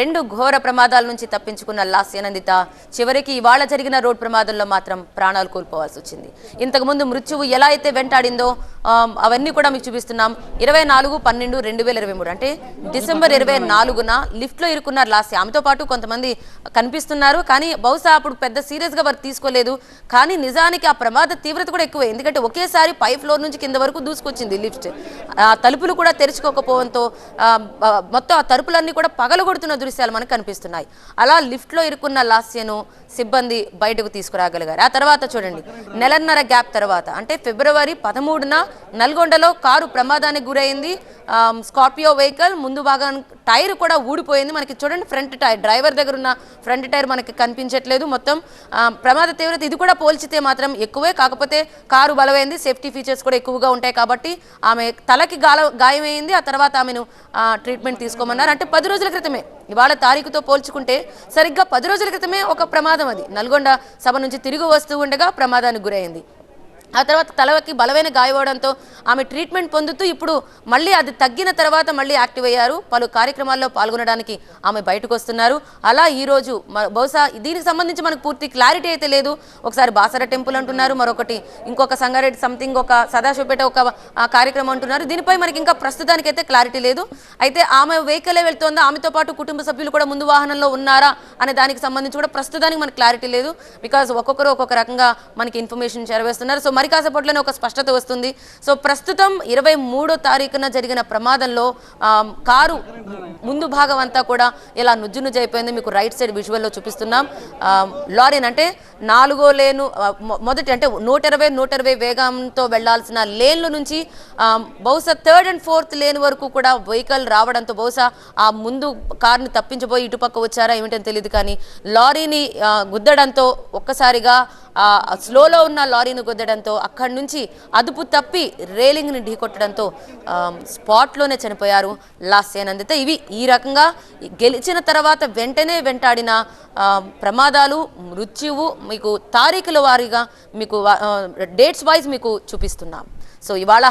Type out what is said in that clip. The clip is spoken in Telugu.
రెండు ఘోర ప్రమాదాల నుంచి తప్పించుకున్న లాస్యనందిత చివరికి ఇవాళ జరిగిన రోడ్ ప్రమాదంలో మాత్రం ప్రాణాలు కోల్పోవాల్సి వచ్చింది. ఇంతకుముందు మృత్యువు ఎలా అయితే వెంటాడిందో అవన్నీ కూడా మీకు చూపిస్తున్నాం. ఇరవై నాలుగు పన్నెండు రెండు వేల ఇరవై మూడు. అంటే డిసెంబర్ ఇరవై నాలుగున లిఫ్ట్లో ఇరుకున్నారు లాస్య ఆమెతో పాటు కొంతమంది కనిపిస్తున్నారు. కానీ బహుశా అప్పుడు పెద్ద సీరియస్గా వారు తీసుకోలేదు. కానీ నిజానికి ఆ ప్రమాద తీవ్రత కూడా ఎక్కువే. ఎందుకంటే ఒకేసారి పై ఫ్లోర్ నుంచి కింద వరకు దూసుకొచ్చింది లిఫ్ట్. ఆ తలుపులు కూడా తెరుచుకోకపోవడంతో మొత్తం ఆ తలుపులన్నీ కూడా పగలగొడుతున్న దృశ్యాలు మనకు కనిపిస్తున్నాయి. అలా లిఫ్ట్లో ఇరుక్కున్న లాస్యను సిబ్బంది బయటకు తీసుకురాగలిగారు. ఆ తర్వాత చూడండి నెలన్నర గ్యాప్ తర్వాత అంటే ఫిబ్రవరి పదమూడున నల్గొండలో కారు ప్రమాదానికి గురైంది. స్కార్పియో వెహికల్ ముందు భాగం టైర్ కూడా ఊడిపోయింది. మనకి చూడండి ఫ్రంట్ టైర్ డ్రైవర్ దగ్గర ఉన్న ఫ్రంట్ టైర్ మనకి కనిపించట్లేదు మొత్తం. ప్రమాద తీవ్రత ఇది కూడా పోల్చితే మాత్రం ఎక్కువే. కాకపోతే కారు బలమైంది సేఫ్టీ ఫీచర్స్ కూడా ఎక్కువగా ఉంటాయి కాబట్టి ఆమె తలకి గాల గాయమైంది. ఆ తర్వాత ఆమెను ట్రీట్మెంట్ తీసుకోమన్నారు. అంటే పది రోజుల క్రితమే. ఇవాళ తారీఖుతో పోల్చుకుంటే సరిగ్గా పది రోజుల క్రితమే ఒక ప్రమాదం అది. నల్గొండ సభ నుంచి తిరిగి వస్తూ ఉండగా ప్రమాదానికి గురైంది. ఆ తర్వాత తలకి బలమైన గాయపడంతో ఆమె ట్రీట్మెంట్ పొందుతూ ఇప్పుడు మళ్ళీ అది తగ్గిన తర్వాత మళ్ళీ యాక్టివ్ అయ్యారు. పలు కార్యక్రమాల్లో పాల్గొనడానికి ఆమె బయటకు వస్తున్నారు అలా ఈరోజు బహుశా దీనికి సంబంధించి మనకు పూర్తి క్లారిటీ అయితే లేదు. ఒకసారి బాసర టెంపుల్ అంటున్నారు మరొకటి ఇంకొక సంగారెడ్డి సంథింగ్ ఒక సదాశివపేట ఒక కార్యక్రమం అంటున్నారు. దీనిపై మనకి ఇంకా ప్రస్తుతానికైతే క్లారిటీ లేదు. అయితే ఆమె వెహికలే వెళ్తోందా? ఆమెతో పాటు కుటుంబ సభ్యులు కూడా ముందు వాహనంలో ఉన్నారా? అనే దానికి సంబంధించి కూడా ప్రస్తుతానికి మనకి క్లారిటీ లేదు. బికాజ్ ఒక్కొక్కరు ఒక్కొక్క రకంగా మనకి ఇన్ఫర్మేషన్ చేరవేస్తున్నారు. సో మరి కాసేపట్లోనే ఒక స్పష్టత వస్తుంది. సో ప్రస్తుతం ఇరవై మూడో తారీఖున జరిగిన ప్రమాదంలో కారు ముందు భాగం అంతా కూడా ఇలా నుజ్జు నుజ్జు అయిపోయింది. మీకు రైట్ సైడ్ విజువల్లో చూపిస్తున్నాం. లారీన్ అంటే నాలుగో లేను మొ- మొదటి అంటే నూట ఇరవై నూట ఇరవై వేగంతో వెళ్ళాల్సిన లేన్ల నుంచి బహుశా థర్డ్ అండ్ ఫోర్త్ లేన్ వరకు కూడా వెహికల్ రావడంతో బహుశా ఆ ముందు కార్ని తప్పించబోయి ఇటుపక్క వచ్చారా ఏమిటని తెలియదు కానీ లారీని గుద్దడంతో ఒక్కసారిగా స్లోలో ఉన్న లారీని గుద్దడంతో అక్కడి నుంచి అదుపు తప్పి రేలింగ్ని ఢీకొట్టడంతో స్పాట్లోనే చనిపోయారు లాస్యానందిత ఇవి ఈ రకంగా గెలిచిన తర్వాత వెంటనే వెంటాడిన ప్రమాదాలు మృత్యువు మీకు తారీఖుల వారీగా మీకు డేట్స్ వైజ్ మీకు చూపిస్తున్నాం. సో ఇవాళ